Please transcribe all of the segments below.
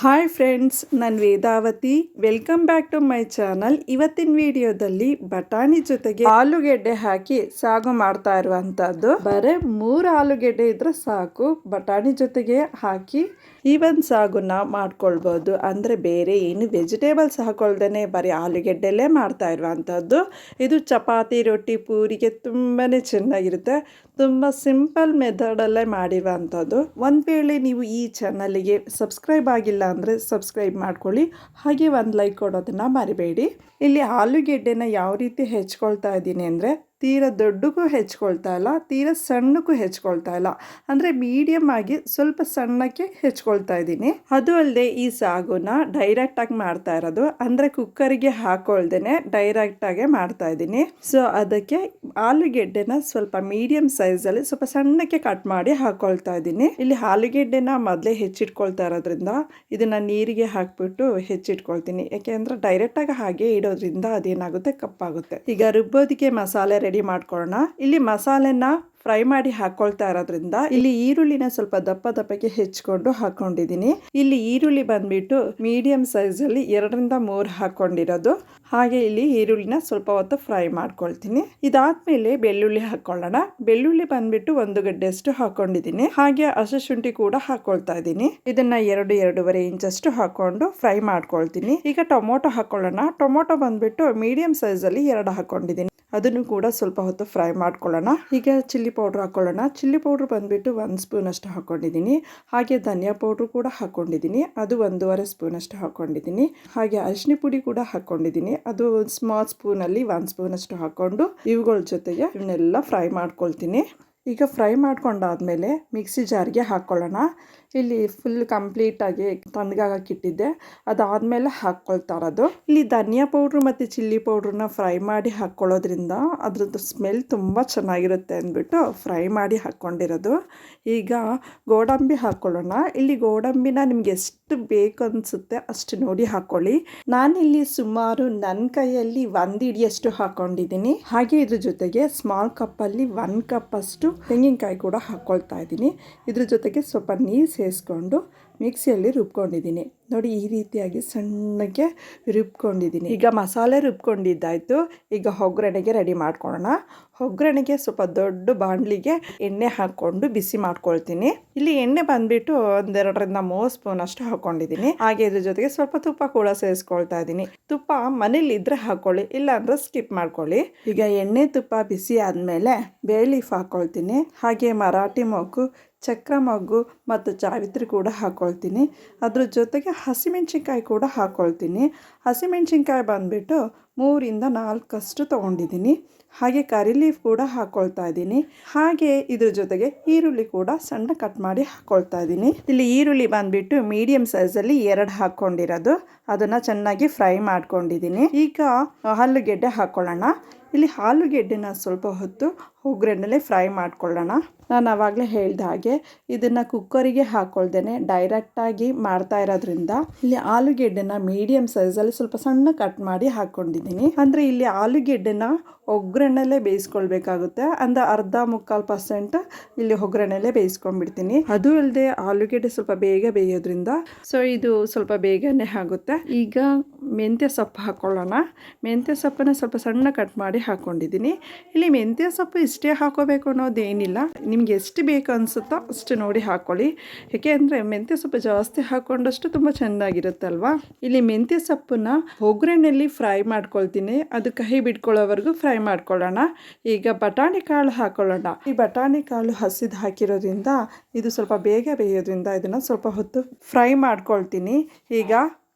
Hi friends ನಾನು Vedavathi. Welcome back to my channel ಇವತ್ತಿನ ವಿಡಿಯೋದಲ್ಲಿ ಬಟಾಣಿ ಜೊತೆಗೆ ಆಲೂಗೆಡ್ಡೆ ಹಾಕಿ ಸಾಗು ಮಾಡ್ತಾ ಇರುವಂತದ್ದು ಬರೇ ಮೂರು ಆಲೂಗೆಡ್ಡೆ ಇದ್ರೆ ಸಾಕು. ಬಟಾಣಿ ಜೊತೆಗೆ ಹಾಕಿ ಈ ಒಂದು ಸಾಗುನ ಮಾಡ್ಕೊಳ್ಬೋದು. ಅಂದರೆ ಬೇರೆ ಏನು ವೆಜಿಟೇಬಲ್ಸ್ ಹಾಕೊಳ್ದೇ ಬರೀ ಆಲೂಗೆಡ್ಡೆಲ್ಲೇ ಮಾಡ್ತಾ ಇರುವಂಥದ್ದು ಇದು ಚಪಾತಿ, ರೊಟ್ಟಿ, ಪೂರಿಗೆ ತುಂಬಾ ಚೆನ್ನಾಗಿರುತ್ತೆ. ತುಂಬ ಸಿಂಪಲ್ ಮೆಥಡಲ್ಲೇ ಮಾಡಿರುವಂಥದ್ದು ಒಂದು ವೇಳೆ ನೀವು ಈ ಚಾನಲಿಗೆ ಸಬ್ಸ್ಕ್ರೈಬ್ ಆಗಿಲ್ಲ ಅಂದರೆ ಸಬ್ಸ್ಕ್ರೈಬ್ ಮಾಡ್ಕೊಳ್ಳಿ. ಹಾಗೆ ಒಂದು ಲೈಕ್ ಕೊಡೋದನ್ನು ಮರಿಬೇಡಿ. ಇಲ್ಲಿ ಆಲೂಗೆಡ್ಡೆನ ಯಾವ ರೀತಿ ಹೆಚ್ಕೊಳ್ತಾ ಇದ್ದೀನಿ ಅಂದರೆ ತೀರ ದೊಡ್ಡಕ್ಕೂ ಹೆಚ್ಕೊಳ್ತಾ ಇಲ್ಲ, ತೀರ ಸಣ್ಣಕ್ಕೂ ಹೆಚ್ಕೊಳ್ತಾ ಇಲ್ಲ. ಅಂದರೆ ಮೀಡಿಯಮ್ ಆಗಿ ಸ್ವಲ್ಪ ಸಣ್ಣಕ್ಕೆ ಹೆಚ್ಕೊಳ್ತಾ ಇದ್ದೀನಿ. ಅದು ಅಲ್ಲದೆ ಈ ಸಾಗುನ ಡೈರೆಕ್ಟಾಗಿ ಮಾಡ್ತಾ ಇರೋದು. ಅಂದರೆ ಕುಕ್ಕರಿಗೆ ಹಾಕೊಳ್ದೇ ಡೈರೆಕ್ಟಾಗೆ ಮಾಡ್ತಾ ಇದ್ದೀನಿ. ಸೊ ಅದಕ್ಕೆ ಆಲೂಗೆಡ್ಡೆನ ಸ್ವಲ್ಪ ಮೀಡಿಯಮ್ ಸೈಜಲ್ಲಿ ಸ್ವಲ್ಪ ಸಣ್ಣಕ್ಕೆ ಕಟ್ ಮಾಡಿ ಹಾಕೊಳ್ತಾ ಇದ್ದೀನಿ. ಇಲ್ಲಿ ಆಲೂಗೆಡ್ಡೆನ ಮೊದಲೇ ಹೆಚ್ಚಿಟ್ಕೊಳ್ತಾ ಇರೋದ್ರಿಂದ ಇದನ್ನು ನೀರಿಗೆ ಹಾಕ್ಬಿಟ್ಟು ಹೆಚ್ಚಿಟ್ಕೊಳ್ತೀನಿ. ಯಾಕೆಂದ್ರೆ ಡೈರೆಕ್ಟಾಗಿ ಹಾಗೆ ಇಡೋದ್ರಿಂದ ಅದೇನಾಗುತ್ತೆ? ಕಪ್ಪಾಗುತ್ತೆ. ಈಗ ರುಬ್ಬೋದಕ್ಕೆ ಮಸಾಲೆ ರೆಡಿ ಮಾಡ್ಕೊಳ್ಳೋಣ. ಇಲ್ಲಿ ಮಸಾಲೆನ ಫ್ರೈ ಮಾಡಿ ಹಾಕೊಳ್ತಾ ಇರೋದ್ರಿಂದ ಇಲ್ಲಿ ಈರುಳ್ಳಿನ ಸ್ವಲ್ಪ ದಪ್ಪ ದಪ್ಪಕ್ಕೆ ಹೆಚ್ಚಿಕೊಂಡು ಹಾಕೊಂಡಿದ್ದೀನಿ. ಇಲ್ಲಿ ಈರುಳ್ಳಿ ಬಂದ್ಬಿಟ್ಟು ಮೀಡಿಯಂ ಸೈಜ್ ಅಲ್ಲಿ ಎರಡರಿಂದ ಮೂರು ಹಾಕೊಂಡಿರೋದು. ಹಾಗೆ ಇಲ್ಲಿ ಈರುಳ್ಳಿನ ಸ್ವಲ್ಪ ಹೊತ್ತು ಫ್ರೈ ಮಾಡ್ಕೊಳ್ತೀನಿ. ಇದಾದ್ಮೇಲೆ ಬೆಳ್ಳುಳ್ಳಿ ಹಾಕೊಳ್ಳೋಣ. ಬೆಳ್ಳುಳ್ಳಿ ಬಂದ್ಬಿಟ್ಟು ಒಂದು ಗಡ್ಡೆಯಷ್ಟು ಹಾಕೊಂಡಿದ್ದೀನಿ. ಹಾಗೆ ಹಸಿ ಶುಂಠಿ ಕೂಡ ಹಾಕೊಳ್ತಾ ಇದ್ದೀನಿ. ಇದನ್ನ ಎರಡು ಎರಡೂವರೆ ಇಂಚಷ್ಟು ಹಾಕೊಂಡು ಫ್ರೈ ಮಾಡ್ಕೊಳ್ತೀನಿ. ಈಗ ಟೊಮೊಟೊ ಹಾಕೊಳ್ಳೋಣ. ಟೊಮೊಟೊ ಬಂದ್ಬಿಟ್ಟು ಮೀಡಿಯಂ ಸೈಜ್ ಅಲ್ಲಿ ಎರಡು ಹಾಕೊಂಡಿದ್ದೀನಿ. ಅದನ್ನು ಕೂಡ ಸ್ವಲ್ಪ ಹೊತ್ತು ಫ್ರೈ ಮಾಡ್ಕೊಳ್ಳೋಣ. ಈಗ ಚಿಲ್ಲಿ ಪೌಡ್ರ್ ಹಾಕ್ಕೊಳ್ಳೋಣ ಚಿಲ್ಲಿ ಪೌಡ್ರ್ ಬಂದುಬಿಟ್ಟು ಒಂದು ಸ್ಪೂನ್ ಅಷ್ಟು ಹಾಕ್ಕೊಂಡಿದ್ದೀನಿ ಹಾಗೆ ಧನಿಯಾ ಪೌಡ್ರು ಕೂಡ ಹಾಕ್ಕೊಂಡಿದ್ದೀನಿ ಅದು ಒಂದೂವರೆ ಸ್ಪೂನ್ ಅಷ್ಟು ಹಾಕ್ಕೊಂಡಿದ್ದೀನಿ ಹಾಗೆ ಅರಿಶಿನ ಪುಡಿ ಕೂಡ ಹಾಕ್ಕೊಂಡಿದ್ದೀನಿ ಅದು ಸ್ಮಾಲ್ ಸ್ಪೂನಲ್ಲಿ ಒಂದು ಸ್ಪೂನಷ್ಟು ಹಾಕ್ಕೊಂಡು ಇವುಗಳ ಜೊತೆಗೆ ಇವನ್ನೆಲ್ಲ ಫ್ರೈ ಮಾಡ್ಕೊಳ್ತೀನಿ. ಈಗ ಫ್ರೈ ಮಾಡ್ಕೊಂಡಾದ್ಮೇಲೆ ಮಿಕ್ಸಿ ಜಾರ್ಗೆ ಹಾಕ್ಕೊಳ್ಳೋಣ. ಇಲ್ಲಿ ಫುಲ್ ಕಂಪ್ಲೀಟಾಗಿ ತಣ್ಣಗಾಗಕ್ಕಿಟ್ಟಿದ್ದೆ ಅದಾದಮೇಲೆ ಹಾಕ್ಕೊಳ್ತಾ ಇರೋದು. ಇಲ್ಲಿ ಧನಿಯಾ ಪೌಡ್ರು ಮತ್ತು ಚಿಲ್ಲಿ ಪೌಡ್ರನ್ನ ಫ್ರೈ ಮಾಡಿ ಹಾಕ್ಕೊಳ್ಳೋದ್ರಿಂದ ಅದರದ್ದು ಸ್ಮೆಲ್ ತುಂಬ ಚೆನ್ನಾಗಿರುತ್ತೆ ಅಂದ್ಬಿಟ್ಟು ಫ್ರೈ ಮಾಡಿ ಹಾಕ್ಕೊಂಡಿರೋದು. ಈಗ ಗೋಡಂಬಿ ಹಾಕ್ಕೊಳ್ಳೋಣ. ಇಲ್ಲಿ ಗೋಡಂಬಿನ ನಿಮ್ಗೆ ಎಷ್ಟು ಬೇಕು ಅನಿಸುತ್ತೆ ಅಷ್ಟು ನೋಡಿ ಹಾಕ್ಕೊಳ್ಳಿ. ನಾನಿಲ್ಲಿ ಸುಮಾರು ನನ್ನ ಕೈಯಲ್ಲಿ ಒಂದು ಇಡಿಯಷ್ಟು ಹಾಕ್ಕೊಂಡಿದ್ದೀನಿ. ಹಾಗೆ ಇದ್ರ ಜೊತೆಗೆ ಸ್ಮಾಲ್ ಕಪ್ಪಲ್ಲಿ ಒನ್ ಕಪ್ ಅಷ್ಟು ತೆಂಗಿನಕಾಯಿ ಕೂಡ ಹಾಕ್ಕೊಳ್ತಾ ಇದ್ದೀನಿ. ಇದ್ರ ಜೊತೆಗೆ ಸ್ವಲ್ಪ ನೀರು ಸೇರಿಸ್ಕೊಂಡು ಮಿಕ್ಸಿಯಲ್ಲಿ ರುಬ್ಕೊಂಡಿದ್ದೀನಿ. ನೋಡಿ ಈ ರೀತಿಯಾಗಿ ಸಣ್ಣಗೆ ರುಬ್ಕೊಂಡಿದ್ದೀನಿ. ಈಗ ಮಸಾಲೆ ರುಬ್ಕೊಂಡಿದ್ದಾಯಿತು. ಈಗ ಒಗ್ಗರಣೆಗೆ ರೆಡಿ ಮಾಡ್ಕೊಳ್ಳೋಣ. ಒಗ್ಗರಣೆಗೆ ಸ್ವಲ್ಪ ದೊಡ್ಡ ಬಾಣಲಿಗೆ ಎಣ್ಣೆ ಹಾಕ್ಕೊಂಡು ಬಿಸಿ ಮಾಡ್ಕೊಳ್ತೀನಿ. ಇಲ್ಲಿ ಎಣ್ಣೆ ಬಂದ್ಬಿಟ್ಟು ಒಂದೆರಡರಿಂದ ಮೂರು ಸ್ಪೂನ್ ಅಷ್ಟು ಹಾಕೊಂಡಿದ್ದೀನಿ ಹಾಗೆ ಇದ್ರ ಜೊತೆಗೆ ಸ್ವಲ್ಪ ತುಪ್ಪ ಕೂಡ ಸೇರಿಸ್ಕೊಳ್ತಾ ಇದ್ದೀನಿ. ತುಪ್ಪ ಮನೇಲಿ ಇದ್ರೆ ಹಾಕ್ಕೊಳ್ಳಿ ಇಲ್ಲ ಅಂದ್ರೆ ಸ್ಕಿಪ್ ಮಾಡ್ಕೊಳ್ಳಿ. ಈಗ ಎಣ್ಣೆ ತುಪ್ಪ ಬಿಸಿ ಆದಮೇಲೆ ಬೇಲೀಫ್ ಹಾಕ್ಕೊಳ್ತೀನಿ. ಹಾಗೆ ಮರಾಠಿ ಮೊಗ್ಗು ಚಕ್ರ ಮಗ್ಗು ಮತ್ತು ಜಾವಿತ್ರಿ ಕೂಡ ಹಾಕ್ಕೊಳ್ತೀನಿ ಅದ್ರ ಜೊತೆಗೆ ಹಸಿಮೆಣ್ಸಿನ್ಕಾಯಿ ಕೂಡ ಹಾಕ್ಕೊಳ್ತೀನಿ ಹಸಿಮೆಣ್ಸಿನ್ಕಾಯಿ ಬಂದುಬಿಟ್ಟು ಮೂರಿಂದ ನಾಲ್ಕಷ್ಟು ತೊಗೊಂಡಿದ್ದೀನಿ. ಹಾಗೆ ಕರಿ ಲೀಫ್ ಕೂಡ ಹಾಕ್ಕೊಳ್ತಾ ಇದ್ದೀನಿ. ಹಾಗೆ ಇದ್ರ ಜೊತೆಗೆ ಈರುಳ್ಳಿ ಕೂಡ ಸಣ್ಣ ಕಟ್ ಮಾಡಿ ಹಾಕ್ಕೊಳ್ತಾ ಇದ್ದೀನಿ. ಇಲ್ಲಿ ಈರುಳ್ಳಿ ಬಂದುಬಿಟ್ಟು ಮೀಡಿಯಮ್ ಸೈಜಲ್ಲಿ ಎರಡು ಹಾಕ್ಕೊಂಡಿರೋದು ಅದನ್ನು ಚೆನ್ನಾಗಿ ಫ್ರೈ ಮಾಡ್ಕೊಂಡಿದ್ದೀನಿ. ಈಗ ಆಲೂಗೆಡ್ಡೆ ಹಾಕ್ಕೊಳ್ಳೋಣ ಇಲ್ಲಿ ಆಲೂಗೆಡ್ಡೆನ ಸ್ವಲ್ಪ ಹೊತ್ತು ಒಗ್ಗರಣೆಲೆ ಫ್ರೈ ಮಾಡ್ಕೊಳ್ಳೋಣ. ನಾನು ಆವಾಗಲೇ ಹೇಳಿದ ಹಾಗೆ ಇದನ್ನು ಕುಕ್ಕರಿಗೆ ಹಾಕ್ಕೊಳ್ದೇನೆ ಡೈರೆಕ್ಟಾಗಿ ಮಾಡ್ತಾ ಇರೋದ್ರಿಂದ ಇಲ್ಲಿ ಆಲೂಗೆಡ್ಡೆನ ಮೀಡಿಯಮ್ ಸೈಜಲ್ಲಿ ಸ್ವಲ್ಪ ಸಣ್ಣ ಕಟ್ ಮಾಡಿ ಹಾಕ್ಕೊಂಡಿದ್ದೀನಿ ಅಂದರೆ ಇಲ್ಲಿ ಆಲೂಗೆಡ್ಡೆನ ಒಗ್ಗರಣೆಲೆ ಬೇಯಿಸ್ಕೊಳ್ಬೇಕಾಗುತ್ತೆ. ಅಂದರೆ ಅರ್ಧ ಮುಕ್ಕಾಲು ಪರ್ಸೆಂಟ್ ಇಲ್ಲಿ ಒಗ್ಗರಣೆಲೆ ಬೇಯಿಸ್ಕೊಂಡ್ಬಿಡ್ತೀನಿ. ಅದು ಅಲ್ಲದೆ ಆಲೂಗೆಡ್ಡೆ ಸ್ವಲ್ಪ ಬೇಗ ಬೇಯೋದ್ರಿಂದ ಸೊ ಇದು ಸ್ವಲ್ಪ ಬೇಗನೆ ಆಗುತ್ತೆ. ಈಗ ಮೆಂತ್ಯ ಸೊಪ್ಪು ಹಾಕ್ಕೊಳ್ಳೋಣ ಮೆಂತ್ಯ ಸೊಪ್ಪನ್ನ ಸ್ವಲ್ಪ ಸಣ್ಣ ಕಟ್ ಮಾಡಿ ಹಾಕ್ಕೊಂಡಿದ್ದೀನಿ ಇಲ್ಲಿ ಮೆಂತ್ಯ ಸೊಪ್ಪು ಹಾಕೋಬೇಕು ಅನ್ನೋದೇನಿಲ್ಲ ನಿಮ್ಗೆ ಎಷ್ಟು ಬೇಕು ಅನಿಸುತ್ತೋ ಅಷ್ಟು ನೋಡಿ ಹಾಕ್ಕೊಳ್ಳಿ ಯಾಕೆ ಅಂದರೆ ಮೆಂತ್ಯ ಸೊಪ್ಪು ಜಾಸ್ತಿ ಹಾಕ್ಕೊಂಡಷ್ಟು ತುಂಬ ಚೆನ್ನಾಗಿರುತ್ತಲ್ವಾ? ಇಲ್ಲಿ ಮೆಂತ್ಯ ಸೊಪ್ಪನ್ನ ಒಗ್ಗರಣೆಯಲ್ಲಿ ಫ್ರೈ ಮಾಡ್ಕೊಳ್ತೀನಿ. ಅದು ಕಹಿ ಬಿಟ್ಕೊಳ್ಳೋವರೆಗೂ ಫ್ರೈ ಮಾಡ್ಕೊಳ್ಳೋಣ. ಈಗ ಬಟಾಣಿ ಕಾಳು ಹಾಕೊಳ್ಳೋಣ. ಈ ಬಟಾಣಿ ಕಾಳು ಹಸಿದು ಹಾಕಿರೋದ್ರಿಂದ ಇದು ಸ್ವಲ್ಪ ಬೇಗ ಬೇಯೋದ್ರಿಂದ ಇದನ್ನು ಸ್ವಲ್ಪ ಹೊತ್ತು ಫ್ರೈ ಮಾಡ್ಕೊಳ್ತೀನಿ. ಈಗ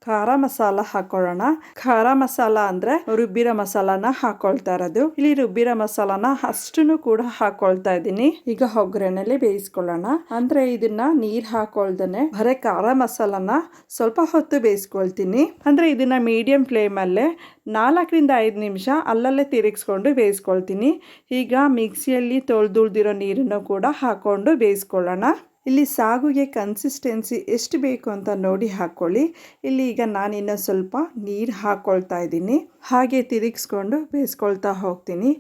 ಖಾರ ಮಸಾಲ ಹಾಕೊಳ್ಳೋಣ. ಖಾರ ಮಸಾಲ ಅಂದ್ರೆ ರುಬ್ಬಿರೋ ಮಸಾಲಾನ ಹಾಕೊಳ್ತಾ ಇರೋದು. ಇಲ್ಲಿ ರುಬ್ಬಿರೋ ಮಸಾಲಾನ ಅಷ್ಟನ್ನು ಕೂಡ ಹಾಕೊಳ್ತಾ ಇದ್ದೀನಿ. ಈಗ ಒಗ್ಗರಣೆಲಿ ಬೇಯಿಸ್ಕೊಳ್ಳೋಣ. ಅಂದ್ರೆ ಇದನ್ನ ನೀರ್ ಹಾಕೊಳ್ದೇನೆ ಬರೀ ಖಾರ ಮಸಾಲಾನ ಸ್ವಲ್ಪ ಹೊತ್ತು ಬೇಯಿಸ್ಕೊಳ್ತೀನಿ. ಅಂದ್ರೆ ಇದನ್ನ ಮೀಡಿಯಂ ಫ್ಲೇಮ್ ಅಲ್ಲೇ ನಾಲ್ಕರಿಂದ ಐದು ನಿಮಿಷ ಅಲ್ಲಲ್ಲೇ ತಿರುಗಿಸ್ಕೊಂಡು ಬೇಯಿಸ್ಕೊಳ್ತೀನಿ. ಈಗ ಮಿಕ್ಸಿಯಲ್ಲಿ ತೊಳೆದುಳ್ದಿರೋ ನೀರನ್ನು ಕೂಡ ಹಾಕೊಂಡು ಬೇಯಿಸ್ಕೊಳ್ಳೋಣ. ಇಲ್ಲಿ ಸಾಗುಗೆ ಕನ್ಸಿಸ್ಟೆನ್ಸಿ ಎಷ್ಟು ಬೇಕು ಅಂತ ನೋಡಿ ಹಾಕ್ಕೊಳ್ಳಿ ಇಲ್ಲಿ ಈಗ ನಾನು ಇನ್ನೂ ಸ್ವಲ್ಪ ನೀರು ಹಾಕ್ಕೊಳ್ತಾ ಇದ್ದೀನಿ. ಹಾಗೆ ತಿರುಗಿಸ್ಕೊಂಡು ಬೇಯಿಸ್ಕೊಳ್ತಾ ಹೋಗ್ತೀನಿ.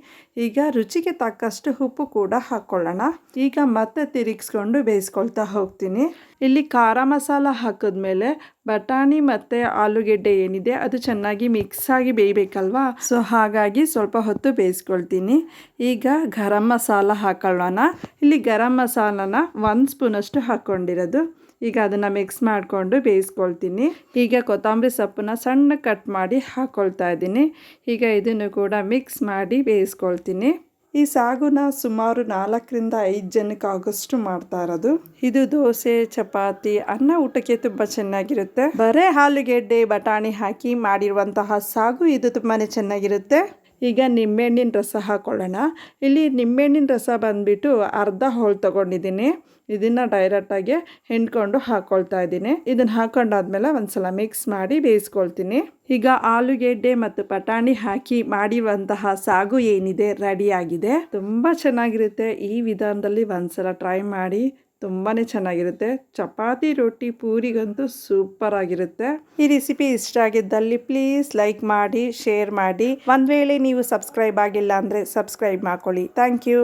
ಈಗ ರುಚಿಗೆ ತಕ್ಕಷ್ಟು ಉಪ್ಪು ಕೂಡ ಹಾಕ್ಕೊಳ್ಳೋಣ ಈಗ ಮತ್ತೆ ತಿರುಗಿಸ್ಕೊಂಡು ಬೇಯಿಸ್ಕೊಳ್ತಾ ಹೋಗ್ತೀನಿ. ಇಲ್ಲಿ ಖಾರ ಮಸಾಲ ಹಾಕಿದ್ಮೇಲೆ ಬಟಾಣಿ ಮತ್ತು ಆಲೂಗೆಡ್ಡೆ ಏನಿದೆ ಅದು ಚೆನ್ನಾಗಿ ಮಿಕ್ಸ್ ಆಗಿ ಬೇಯಬೇಕಲ್ವಾ? ಸೊ ಹಾಗಾಗಿ ಸ್ವಲ್ಪ ಹೊತ್ತು ಬೇಯಿಸ್ಕೊಳ್ತೀನಿ. ಈಗ ಗರಂ ಮಸಾಲ ಹಾಕೊಳ್ಳೋಣ. ಇಲ್ಲಿ ಗರಂ ಮಸಾಲನ ಒಂದು ಸ್ಪೂನಷ್ಟು ಹಾಕ್ಕೊಂಡಿರೋದು ಈಗ ಅದನ್ನು ಮಿಕ್ಸ್ ಮಾಡಿಕೊಂಡು ಬೇಯಿಸ್ಕೊಳ್ತೀನಿ. ಈಗ ಕೊತ್ತಂಬರಿ ಸೊಪ್ಪನ್ನ ಸಣ್ಣ ಕಟ್ ಮಾಡಿ ಹಾಕ್ಕೊಳ್ತಾ ಇದ್ದೀನಿ. ಈಗ ಇದನ್ನು ಕೂಡ ಮಿಕ್ಸ್ ಮಾಡಿ ಬೇಯಿಸ್ಕೊಳ್ತೀನಿ. ಈ ಸಾಗುನ ಸುಮಾರು ನಾಲ್ಕರಿಂದ ಐದು ಜನಕ್ಕೆ ಆಗೋಷ್ಟು ಮಾಡ್ತಾ ಇರೋದು. ಇದು ದೋಸೆ, ಚಪಾತಿ, ಅನ್ನ ಊಟಕ್ಕೆ ತುಂಬಾ ಚೆನ್ನಾಗಿರುತ್ತೆ. ಬರೇ ಆಲೂಗೆಡ್ಡೆ ಬಟಾಣಿ ಹಾಕಿ ಮಾಡಿರುವಂತಹ ಸಾಗು ಇದು ತುಂಬಾನೇ ಚೆನ್ನಾಗಿರುತ್ತೆ. ಈಗ ನಿಂಬೆಹಣ್ಣಿನ ರಸ ಹಾಕೊಳ್ಳೋಣ. ಇಲ್ಲಿ ನಿಂಬೆಹಣ್ಣಿನ ರಸ ಬಂದುಬಿಟ್ಟು ಅರ್ಧ ಹೋಳು ತಗೊಂಡಿದ್ದೀನಿ. ಇದನ್ನು ಡೈರೆಕ್ಟಾಗಿ ಹಿಂಡ್ಕೊಂಡು ಹಾಕ್ಕೊಳ್ತಾ ಇದ್ದೀನಿ. ಇದನ್ನು ಹಾಕೊಂಡಾದ್ಮೇಲೆ ಒಂದ್ಸಲ ಮಿಕ್ಸ್ ಮಾಡಿ ಬೇಯಿಸ್ಕೊಳ್ತೀನಿ. ಈಗ ಆಲೂಗೆಡ್ಡೆ ಮತ್ತು ಪಟಾಣಿ ಹಾಕಿ ಮಾಡಿರುವಂತಹ ಸಾಗು ಏನಿದೆ ರೆಡಿಯಾಗಿದೆ ತುಂಬ ಚೆನ್ನಾಗಿರುತ್ತೆ ಈ ವಿಧಾನದಲ್ಲಿ ಒಂದ್ಸಲ ಟ್ರೈ ಮಾಡಿ. ತುಂಬಾ ಚೆನ್ನಾಗಿರುತ್ತೆ. ಚಪಾತಿ, ರೊಟ್ಟಿ, ಪೂರಿಗಂತೂ ಸೂಪರ್ ಆಗಿರುತ್ತೆ. ಈ ರೆಸಿಪಿ ಇಷ್ಟ ಆಗಿದ್ದಲ್ಲಿ ಪ್ಲೀಸ್ ಲೈಕ್ ಮಾಡಿ, ಶೇರ್ ಮಾಡಿ. ಒಂದ್ ವೇಳೆ ನೀವು ಸಬ್ಸ್ಕ್ರೈಬ್ ಆಗಿಲ್ಲ ಅಂದ್ರೆ ಸಬ್ಸ್ಕ್ರೈಬ್ ಮಾಡ್ಕೊಳ್ಳಿ. Thank you.